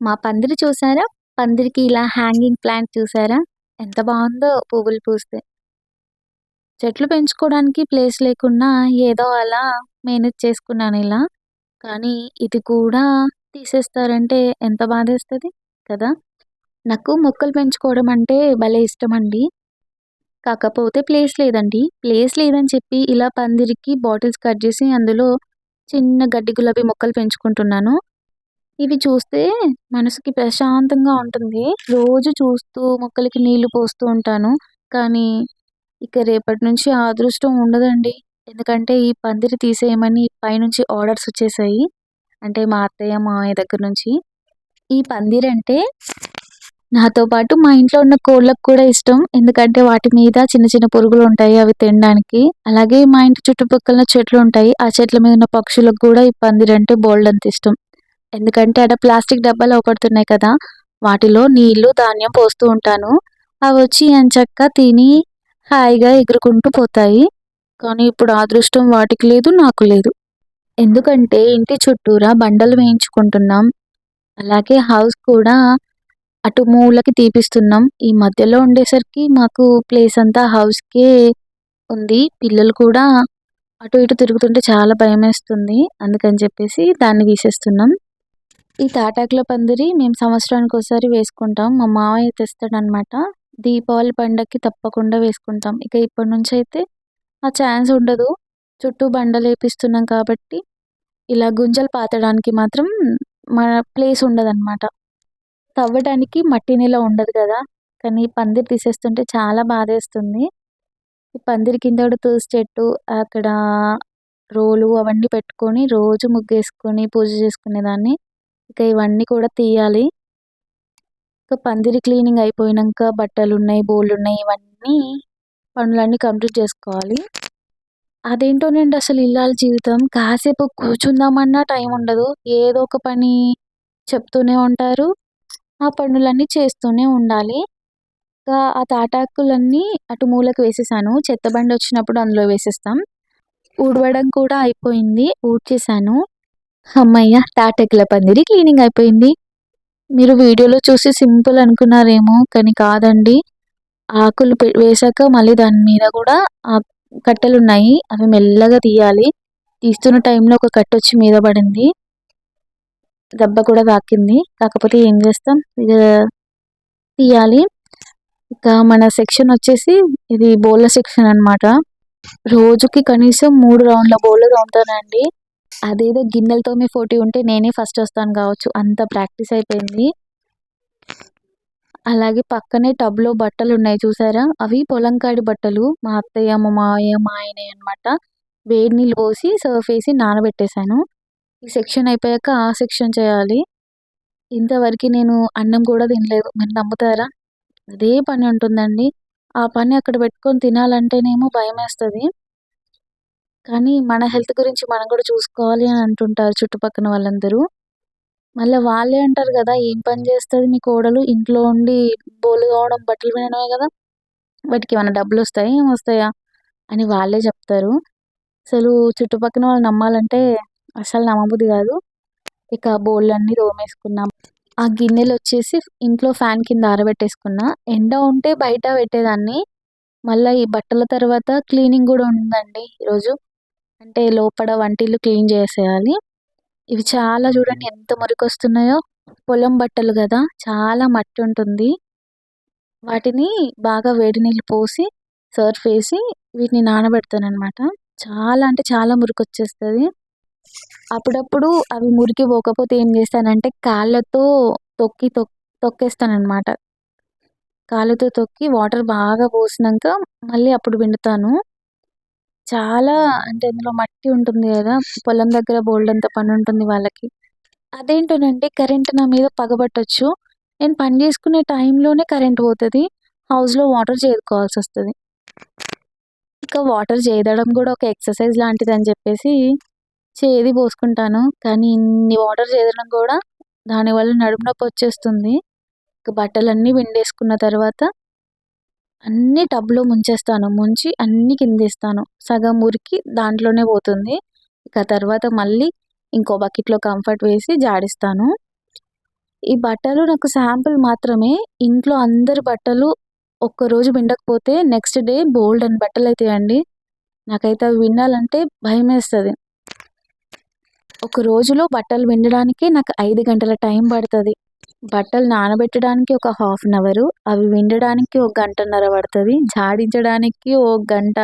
మా పందిరి చూసారా? పందిరికి ఇలా హ్యాంగింగ్ ప్లాంట్ చూసారా? ఎంత బాగుందో పువ్వులు పూస్తే. చెట్లు పెంచుకోవడానికి ప్లేస్ లేకుండా ఏదో అలా మేనేజ్ చేసుకున్నాను ఇలా. కానీ ఇది కూడా తీసేస్తారంటే ఎంత బాధేస్తుంది కదా! నాకు మొక్కలు పెంచుకోవడం అంటే భలే ఇష్టం అండి కాకపోతే ప్లేస్ లేదండి. ప్లేస్ లేదని చెప్పి ఇలా పందిరికి బాటిల్స్ కట్ చేసి అందులో చిన్న గడ్డి గులాబీ మొక్కలు పెంచుకుంటున్నాను. ఇవి చూస్తే మనసుకి ప్రశాంతంగా ఉంటుంది. రోజు చూస్తూ మొక్కలకి నీళ్ళు పోస్తూ ఉంటాను. కానీ ఇక రేపటి నుంచి ఆ అదృష్టం ఉండదండి. ఎందుకంటే ఈ పందిరి తీసేయమని పైనుంచి ఆర్డర్స్ వచ్చేసాయి. అంటే మా అత్తయ్య, మామయ్య దగ్గర నుంచి. ఈ పందిరంటే నాతో పాటు మా ఇంట్లో ఉన్న కోళ్ళకు కూడా ఇష్టం. ఎందుకంటే వాటి మీద చిన్న చిన్న పురుగులు ఉంటాయి అవి తినడానికి. అలాగే మా ఇంటి చుట్టుపక్కల చెట్లు ఉంటాయి. ఆ చెట్ల మీద ఉన్న పక్షులకు కూడా ఈ పందిరంటే అంత ఇష్టం. ఎందుకంటే అక్కడ ప్లాస్టిక్ డబ్బాలు ఒకడుతున్నాయి కదా! వాటిలో నీళ్ళు, ధాన్యం పోస్తూ ఉంటాను. అవి వచ్చి ఎంచక్కా తిని హాయిగా ఎగురుకుంటూ పోతాయి. కానీ ఇప్పుడు అదృష్టం వాటికి లేదు, నాకు లేదు. ఎందుకంటే ఇంటి చుట్టూరా బండలు వేయించుకుంటున్నాం. అలాగే హౌస్ కూడా అటు మూలకి తీపిస్తున్నాం. ఈ మధ్యలో ఉండేసరికి మాకు ప్లేస్ అంతా హౌస్‌కే ఉంది. పిల్లలు కూడా అటు ఇటు తిరుగుతుంటే చాలా భయమేస్తుంది. అందుకని చెప్పేసి దాన్ని తీసేస్తున్నాం. ఈ తాటాకుల పందిరి మేము సంవత్సరానికి ఒకసారి వేసుకుంటాం. మా మామయ్య తెస్తాడనమాట. దీపావళి పండగకి తప్పకుండా వేసుకుంటాం. ఇక ఇప్పటి అయితే ఆ ఛాన్స్ ఉండదు. చుట్టూ బండలేపిస్తున్నాం కాబట్టి ఇలా గుంజలు పాతడానికి మాత్రం మన ప్లేస్ ఉండదనమాట. తవ్వడానికి మట్టి నేల ఉండదు కదా! కానీ పందిరి తీసేస్తుంటే చాలా బాధేస్తుంది. ఈ పందిరి కింద కూడా తులసి చెట్టు, అక్కడ రోలు అవన్నీ పెట్టుకొని రోజు ముగ్గేసుకొని పూజ చేసుకునేదాన్ని. ఇక ఇవన్నీ కూడా తీయాలి. ఇక పందిరి క్లీనింగ్ అయిపోయాక బట్టలు ఉన్నాయి బోళ్ళు ఉన్నాయి ఇవన్నీ పనులన్నీ కంప్లీట్ చేసుకోవాలి. అదేంటోనండి అసలు ఇల్లాల జీవితం. కాసేపు కూర్చుందామన్నా టైం ఉండదు. ఏదో ఒక పని చెప్తూనే ఉంటారు. ఆ పనులన్నీ చేస్తూనే ఉండాలి. ఇంకా ఆ తాటాకులన్నీ అటు మూలకు వేసేసాను. చెత్త బండి వచ్చినప్పుడు అందులో వేసేస్తాం. ఊడవడం కూడా అయిపోయింది. ఊడ్చేసాను. హమ్మయ్య! తాటాకుల పందిరి క్లీనింగ్ అయిపోయింది. మీరు వీడియోలో చూసి సింపుల్ అనుకున్నారేమో కానీ కాదండి. ఆకులు వేసాక వేశాక మళ్ళీ దాని మీద కూడా ఆ కట్టెలున్నాయి. అవి మెల్లగా తీయాలి. తీస్తున్న టైంలో ఒక కట్టొచ్చి మీద పడింది. దెబ్బ కూడా తాకింది. కాకపోతే ఏం చేస్తాం ఇక తీయాలి. ఇక మన సెక్షన్ వచ్చేసి ఇది బోళ్ళ సెక్షన్ అనమాట. రోజుకి కనీసం మూడు రౌండ్ల బోళ్ళు తోముతానండి. అదేదో గిన్నెలతో మీ పోటీ ఉంటే నేనే ఫస్ట్ వస్తాను కావచ్చు. అంత ప్రాక్టీస్ అయిపోయింది. అలాగే పక్కనే టబ్‌లో బట్టలు ఉన్నాయి చూసారా? అవి పొలం కాడి బట్టలు. మా అత్తయ్య, మా మావయ్య, మా ఆయన అనమాట. వేడి నీళ్ళు పోసి సర్ఫ్ వేసి నానబెట్టేసాను. ఈ సెక్షన్ అయిపోయాక ఆ సెక్షన్ చేయాలి. ఇంతవరకు నేను అన్నం కూడా తినలేదు. మీరు నమ్ముతారా? అదే పని ఉంటుందండి. ఆ పని అక్కడ పెట్టుకొని తినాలంటేనేమో భయమేస్తది. కానీ మన హెల్త్ గురించి మనం కూడా చూసుకోవాలి అని అంటుంటారు చుట్టుపక్కన వాళ్ళందరూ. మళ్ళా వాళ్ళే అంటారు కదా! "ఏం పని చేస్తుంది మీ కోడలు? ఇంట్లో ఉండి బోలు కావడం బట్టలు పిండడమే కదా! వాటికి ఏమైనా డబ్బులు వస్తాయి ఏం ఏమొస్తాయా?" అని వాళ్ళే చెప్తారు. అసలు చుట్టుపక్కన వాళ్ళు నమ్మాలంటే అసలు నమ్మబుద్ధి కాదు. ఇక బోళ్ళన్నీ తోమేసుకున్నాం. ఆ గిన్నెలు వచ్చేసి ఇంట్లో ఫ్యాన్ కింద ఆరబెట్టేసుకున్నా. ఎండ ఉంటే బయట పెట్టేదాన్ని. మళ్ళీ ఈ బట్టల తర్వాత క్లీనింగ్ కూడా ఉందండి ఈరోజు. అంటే లోపల వంటిల్లు క్లీన్ చేసేయాలి. ఇవి చాలా చూడండి ఎంత మురికొస్తున్నాయో. పొలం బట్టలు కదా! చాలా మట్టి ఉంటుంది. వాటిని బాగా వేడి నీళ్ళు పోసి సర్ఫ్ ఏసి వీటిని నానబెడతాననమాట. చాలా అంటే చాలా మురికొచ్చేస్తది. అప్పుడప్పుడు అవి మురికి పోకపోతే ఏం చేస్తానంటే కాళ్ళతో తొక్కి తొక్ తొక్కేస్తాననమాట. కాళ్ళతో తొక్కి వాటర్ బాగా పోసినంక మళ్ళీ అప్పుడు పిండుతాను. చాలా అంటే అందులో మట్టి ఉంటుంది కదా! పొలం దగ్గర బోల్డంత పని ఉంటుంది వాళ్ళకి. అదేంటోనండి కరెంట్ నా మీద పగబట్టచ్చు నేను పని చేసుకునే టైంలోనే కరెంట్ పోతుంది హౌస్‌లో వాటర్ చేసుకోవాల్సి వస్తుంది ఇంకా వాటర్ చేదడం కూడా ఒక ఎక్సర్సైజ్ లాంటిది అని చెప్పేసి చేది పోసుకుంటాను. కానీ ఇన్ని వాటర్ చేదడం కూడా దానివల్ల నడుము నొప్పి వచ్చేస్తుంది ఇంకా బట్టలన్నీ పిండేసుకున్న తర్వాత అన్నీ టబ్‌లో ముంచేస్తాను. ముంచి అన్నీ కిందేస్తాను. సగం ఉరికి దాంట్లోనే పోతుంది. ఇక తర్వాత మళ్ళీ ఇంకో బకెట్‌లో కంఫర్ట్ వేసి జాడిస్తాను. ఈ బట్టలు నాకు శాంపుల్ మాత్రమే. ఇంట్లో అందరి బట్టలు ఒక్కరోజు పిండకపోతే నెక్స్ట్ డే బోల్డ్ అండ్ బట్టలు అవుతాయండి నాకైతే అవి వినాలంటే భయం వేస్తుంది ఒక రోజులో బట్టలు పిండడానికి నాకు ఐదు గంటల టైం పడుతుంది బట్టలు నానబెట్టడానికి ఒక హాఫ్ అన్ అవరు, అవి విండడానికి ఒక గంటన్నర పడుతుంది జాడించడానికి ఓ గంట,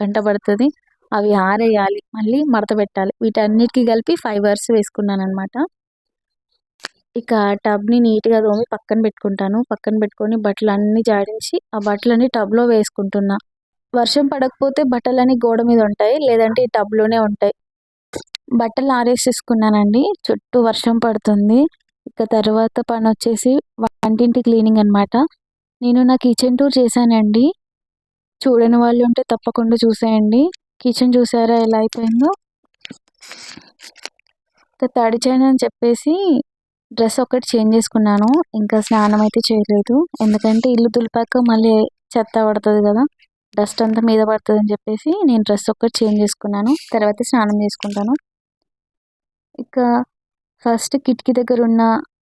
గంట పడుతుంది అవి ఆరేయాలి. మళ్ళీ మడత పెట్టాలి. వీటన్నిటికి కలిపి ఫైవ్ అవర్స్ వేసుకున్నాననమాట. ఇక టబ్‌ని నీట్‌గా తోమి పక్కన పెట్టుకుంటాను. పక్కన పెట్టుకొని బట్టలు అన్నీ జాడించి, ఆ బట్టలన్నీ టబ్‌లో వేసుకుంటున్నా. వర్షం పడకపోతే బట్టలన్నీ గోడ మీద ఉంటాయి. లేదంటే ఈ టబ్‌లోనే ఉంటాయి. బట్టలు ఆరేసేసుకున్నానండి. చుట్టూ వర్షం పడుతుంది. ఇక తర్వాత పని వచ్చేసి వంటింటి క్లీనింగ్ అనమాట. నేను నా కిచెన్ టూర్ చేశానండి. చూడని వాళ్ళు ఉంటే తప్పకుండా చూసేయండి. కిచెన్ చూసారా ఎలా అయిపోయిందో? ఇక అని చెప్పేసి డ్రెస్ ఒకటి చేంజ్ చేసుకున్నాను. ఇంకా స్నానం అయితే చేయలేదు. ఎందుకంటే ఇల్లు దులిపాక మళ్ళీ చెత్త పడుతుంది కదా! డస్ట్ అంతా మీద పడుతుంది అని చెప్పేసి నేను డ్రెస్ ఒక్కటి చేంజ్ చేసుకున్నాను. తర్వాత స్నానం చేసుకుంటాను. ఇక ఫస్ట్ కిటికీ దగ్గర ఉన్న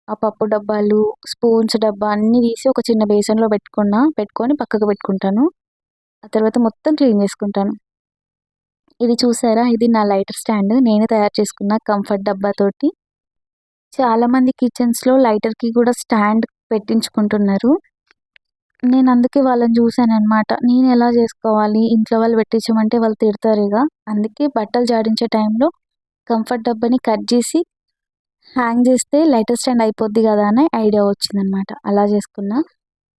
ఆ పప్పు డబ్బాలు, స్పూన్స్ డబ్బా అన్నీ తీసి ఒక చిన్న బేసన్‌లో పెట్టుకున్నా. పెట్టుకొని పక్కకు పెట్టుకుంటాను. ఆ తర్వాత మొత్తం క్లీన్ చేసుకుంటాను. ఇది చూసారా? ఇది నా లైటర్ స్టాండ్. నేనే తయారు చేసుకున్న కంఫర్ట్ డబ్బాతోటి. చాలామంది కిచెన్స్‌లో లైటర్‌కి కూడా స్టాండ్ పెట్టించుకుంటున్నారు. నేను అందుకే వాళ్ళని చూసాననమాట. నేను ఎలా చేసుకోవాలి? ఇంట్లో వాళ్ళు పెట్టించమంటే వాళ్ళు తిడతారిగ. అందుకే బట్టలు జాడించే టైంలో కంఫర్ట్ డబ్బాని కట్ చేసి హ్యాంగ్ చేస్తే లైటర్ స్టాండ్ అయిపోద్ది కదా అని ఐడియా వచ్చిందనమాట. అలా చేసుకున్నా.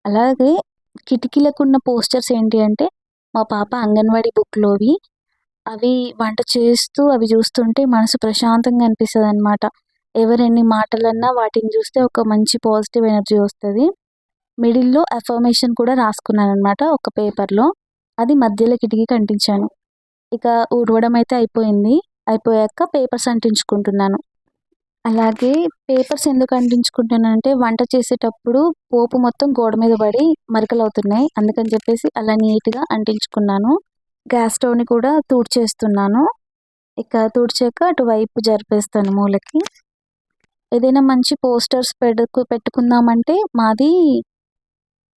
అలాగే కిటికీలకు ఉన్న పోస్టర్స్ ఏంటి అంటే మా పాప అంగన్వాడీ బుక్‌లోవి. అవి వంట చేస్తూ అవి చూస్తుంటే మనసు ప్రశాంతంగా అనిపిస్తుంది అనమాట ఎవరెన్ని మాటలన్నా వాటిని చూస్తే ఒక మంచి పాజిటివ్ ఎనర్జీ వస్తుంది మిడిల్‌లో అఫర్మేషన్ కూడా రాసుకున్నాను అనమాట ఒక పేపర్‌లో. అది మధ్యలో కిటికీకి అంటించాను. ఇక ఊడవడం అయితే అయిపోయింది. అయిపోయాక పేపర్స్ అంటించుకుంటున్నాను. అలాగే పేపర్స్ ఎందుకు అంటించుకుంటున్నానంటే వంట చేసేటప్పుడు పోపు మొత్తం గోడ మీద పడి మరకలు అవుతున్నాయి అందుకని చెప్పేసి అలా నీట్‌గా అంటించుకున్నాను. గ్యాస్ స్టవ్‌ని కూడా తూడ్చేస్తున్నాను ఇక తూడ్చాక అటువైపు జరిపేస్తాను మూలకి. ఏదైనా మంచి పోస్టర్స్ పెడుకు పెట్టుకుందామంటే మాది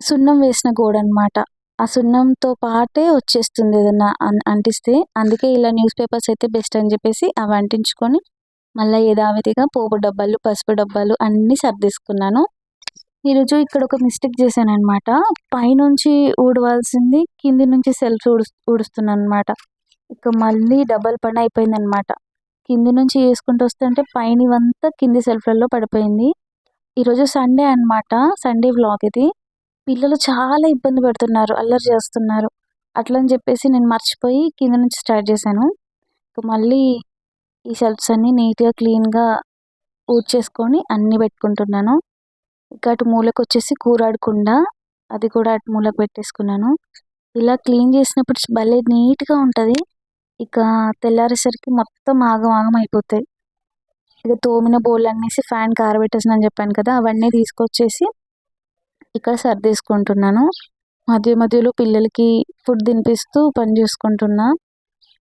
సున్నం వేసిన గోడ అనమాట ఆ సున్నంతో పాటే వచ్చేస్తుంది ఏదన్నా అన్ అంటిస్తే. అందుకే ఇలా న్యూస్ పేపర్స్ అయితే బెస్ట్ అని చెప్పేసి అవి అంటించుకొని మళ్ళీ యథావిధిగా పోపు డబ్బాలు, పసుపు డబ్బాలు అన్నీ సర్దేసుకున్నాను. ఈరోజు ఇక్కడ ఒక మిస్టేక్ చేశాను అనమాట పైనుంచి ఊడవాల్సింది కింది నుంచి సెల్ఫ్ ఊడుస్తున్నాను అనమాట ఇక మళ్ళీ డబల్ పని అయిపోయింది అనమాట కింది నుంచి వేసుకుంటూ వస్తుంటే పైనవంతా కింది సెల్ఫ్‌లలో పడిపోయింది. ఈరోజు సండే అనమాట. సండే వ్లాగ్ ఇది. పిల్లలు చాలా ఇబ్బంది పెడుతున్నారు. అల్లరి చేస్తున్నారు. అట్లని చెప్పేసి నేను మర్చిపోయి కింద నుంచి స్టార్ట్ చేశాను. ఇక మళ్ళీ ఈ షెల్ఫ్స్ అన్నీ నీట్‌గా క్లీన్‌గా ఊడ్చేసుకొని అన్నీ పెట్టుకుంటున్నాను. ఇక అటు మూలకొచ్చేసి వచ్చేసి కూరాడకుండా అది కూడా అటు మూలకు పెట్టేసుకున్నాను. ఇలా క్లీన్ చేసినప్పుడు భలే నీట్‌గా ఉంటుంది ఇక తెల్లారేసరికి మొత్తం ఆగం ఆగం అయిపోతాయి. ఇక తోమిన బోల్ అనేసి ఫ్యాన్ కారబెట్టేసిన అని చెప్పాను కదా! అవన్నీ తీసుకొచ్చేసి ఇక్కడ సర్దేసుకుంటున్నాను. మధ్య మధ్యలో పిల్లలకి ఫుడ్ తినిపిస్తూ పని చేసుకుంటున్నా.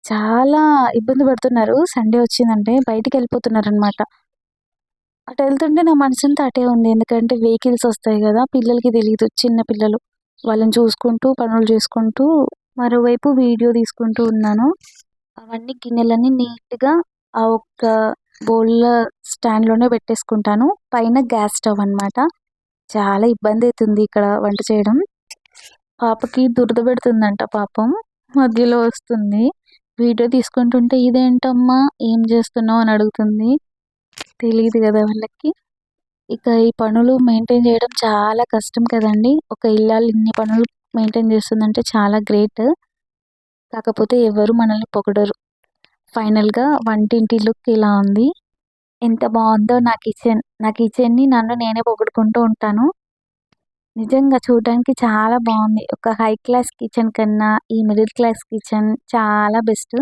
చాలా ఇబ్బంది పడుతున్నారు. సండే వచ్చిందంటే బయటకి వెళ్ళిపోతున్నారు అనమాట అటు వెళ్తుంటే నా మనసంతా అటే ఉంది. ఎందుకంటే వెహికల్స్ వస్తాయి కదా! పిల్లలకి తెలియదు చిన్న పిల్లలు. వాళ్ళని చూసుకుంటూ పనులు చేసుకుంటూ మరోవైపు వీడియో తీసుకుంటూ ఉన్నాను. అవన్నీ గిన్నెలన్నీ నీట్‌గా ఆ ఒక్క బౌల్ స్టాండ్‌లోనే పెట్టేసుకుంటాను. పైన గ్యాస్ స్టవ్ అనమాట. చాలా ఇబ్బంది అవుతుంది ఇక్కడ వంట చేయడం. పాపకి దురద పెడుతుందంట పాపం. మధ్యలో వస్తుంది. వీడియో తీసుకుంటుంటే ఇదేంటమ్మా ఏం చేస్తున్నావు అని అడుగుతుంది. తెలియదు కదా వాళ్ళకి. ఇక ఈ పనులు మెయింటైన్ చేయడం చాలా కష్టం కదండి ఒక ఇల్లాలు ఇన్ని పనులు మెయింటైన్ చేస్తుందంటే చాలా గ్రేట్. కాకపోతే ఎవరు మనల్ని పొగడరు. ఫైనల్‌గా వంటింటి లుక్ ఇలా ఉంది. ఎంత బాగుందో నా కిచెన్. నా కిచెన్‌ని నన్ను నేనే పొగుడుకుంటూ ఉంటాను. నిజంగా చూడడానికి చాలా బాగుంది ఒక హై క్లాస్ కిచెన్ కన్నా ఈ మిడిల్ క్లాస్ కిచెన్ చాలా బెస్ట్.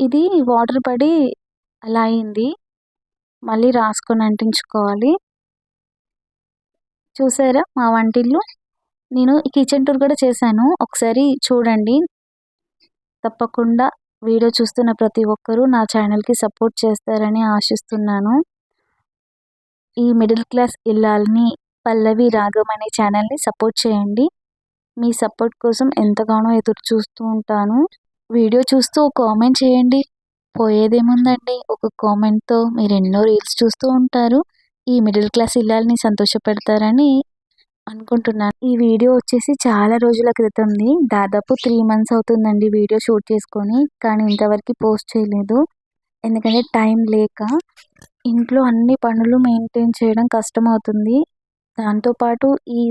ఇది వాటర్ పడి అలా అయింది. మళ్ళీ రాసుకొని అంటించుకోవాలి. చూసారా మా వంటిల్లు? నేను ఈ కిచెన్ టూర్ కూడా చేశాను. ఒకసారి చూడండి. తప్పకుండా వీడియో చూస్తున్న ప్రతి ఒక్కరూ నా ఛానల్‌కి సపోర్ట్ చేస్తారని ఆశిస్తున్నాను. ఈ మిడిల్ క్లాస్ ఇల్లాలని పల్లవి రాగం అనే ఛానల్ని సపోర్ట్ చేయండి. మీ సపోర్ట్ కోసం ఎంతగానో ఎదురు చూస్తూ ఉంటాను. వీడియో చూస్తూ కామెంట్ చేయండి. పోయేదేముందండి? ఒక కామెంట్తో మీరు ఎన్నో రీల్స్ చూస్తూ ఉంటారు. ఈ మిడిల్ క్లాస్ ఇల్లాలని సంతోషపెడతారని అనుకుంటున్నాను. ఈ వీడియో వచ్చేసి చాలా రోజుల క్రితంది. దాదాపు త్రీ మంత్స్ అవుతుందండి వీడియో షూట్ చేసుకొని. కానీ ఇంతవరకు పోస్ట్ చేయలేదు. ఎందుకంటే టైం లేక. ఇంట్లో అన్ని పనులు మెయింటైన్ చేయడం కష్టం అవుతుంది దాంతోపాటు ఈ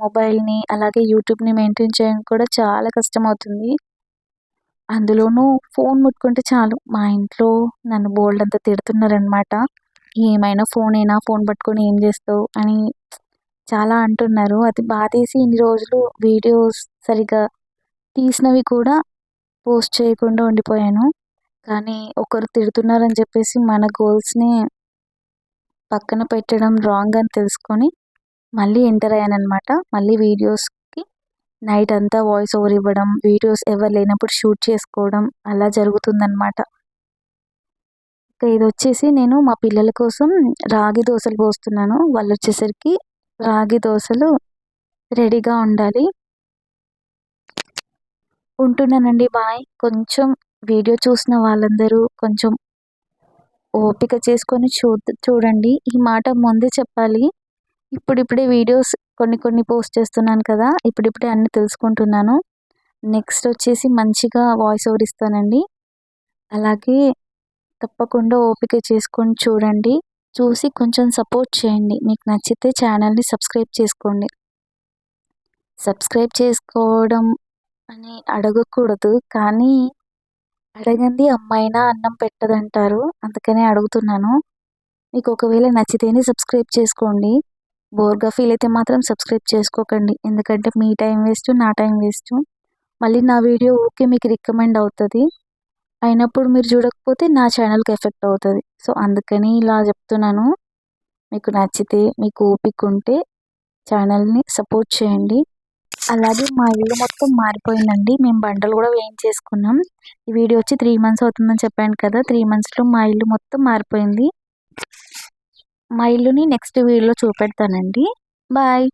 మొబైల్ని అలాగే యూట్యూబ్ని మెయింటైన్ చేయడం కూడా చాలా కష్టం అవుతుంది అందులోనూ ఫోన్ ముట్టుకుంటే చాలు. మా ఇంట్లో నన్ను బోల్డ్ అంతా తిడుతున్నారనమాట ఏమైనా ఫోన్ అయినా ఫోన్ పట్టుకొని ఏం చేస్తావు? అని చాలా అంటున్నారు. అది బాధేసి ఇన్ని రోజులు వీడియోస్ సరిగా తీసినవి కూడా పోస్ట్ చేయకుండా ఉండిపోయాను. కానీ ఒకరు తిడుతున్నారని చెప్పేసి మన గోల్స్ని పక్కన పెట్టడం రాంగ్ అని తెలుసుకొని మళ్ళీ ఎంటర్ అయ్యాను అనమాట మళ్ళీ వీడియోస్కి నైట్ అంతా వాయిస్ ఓవర్ ఇవ్వడం వీడియోస్ ఎవరు లేనప్పుడు షూట్ చేసుకోవడం అలా జరుగుతుందన్నమాట. ఇంకా ఇది వచ్చేసి నేను మా పిల్లల కోసం రాగి దోశలు పోస్తున్నాను. వాళ్ళు వచ్చేసరికి రాగి దోశలు రెడీగా ఉండాలి. ఉంటున్నానండి బాయ్. కొంచెం వీడియో చూసిన వాళ్ళందరూ కొంచెం ఓపిక చేసుకొని చూ చూడండి. ఈ మాట ముందే చెప్పాలి. ఇప్పుడిప్పుడే వీడియోస్ కొన్ని కొన్ని పోస్ట్ చేస్తున్నాను కదా ఇప్పుడిప్పుడే అన్ని తెలుసుకుంటున్నాను. నెక్స్ట్ వచ్చేసి మంచిగా వాయిస్ ఓవర్ ఇస్తానండి. అలాగే తప్పకుండా ఓపిక చేసుకొని చూడండి. చూసి కొంచెం సపోర్ట్ చేయండి. మీకు నచ్చితే ఛానల్ని సబ్స్క్రైబ్ చేసుకోండి. సబ్స్క్రైబ్ చేసుకోవడం అని అడగకూడదు కానీ అడగండి అమ్మాయినా అన్నం పెట్టదంటారు. అందుకనే అడుగుతున్నాను. మీకు ఒకవేళ నచ్చితేనే సబ్స్క్రైబ్ చేసుకోండి. బోర్గా ఫీల్ అయితే మాత్రం సబ్స్క్రైబ్ చేసుకోకండి. ఎందుకంటే మీ టైం వేస్ట్ నా టైం వేస్ట్. మళ్ళీ నా వీడియో ఓకే మీకు రికమెండ్ అవుతుంది. అయినప్పుడు మీరు చూడకపోతే నా ఛానల్కి ఎఫెక్ట్ అవుతుంది. సో అందుకని ఇలా చెప్తున్నాను. మీకు నచ్చితే మీకు ఓపిక ఉంటే ఛానల్ని సపోర్ట్ చేయండి. అలాగే మా ఇల్లు మొత్తం మారిపోయిందండి. మేము బండలు కూడా వేయించేసుకున్నాం. ఈ వీడియో వచ్చి త్రీ మంత్స్ అవుతుందని చెప్పాను కదా త్రీ మంత్స్లో మా ఇల్లు మొత్తం మారిపోయింది. మా ఇల్లుని నెక్స్ట్ వీడియోలో చూపెడతానండి. బాయ్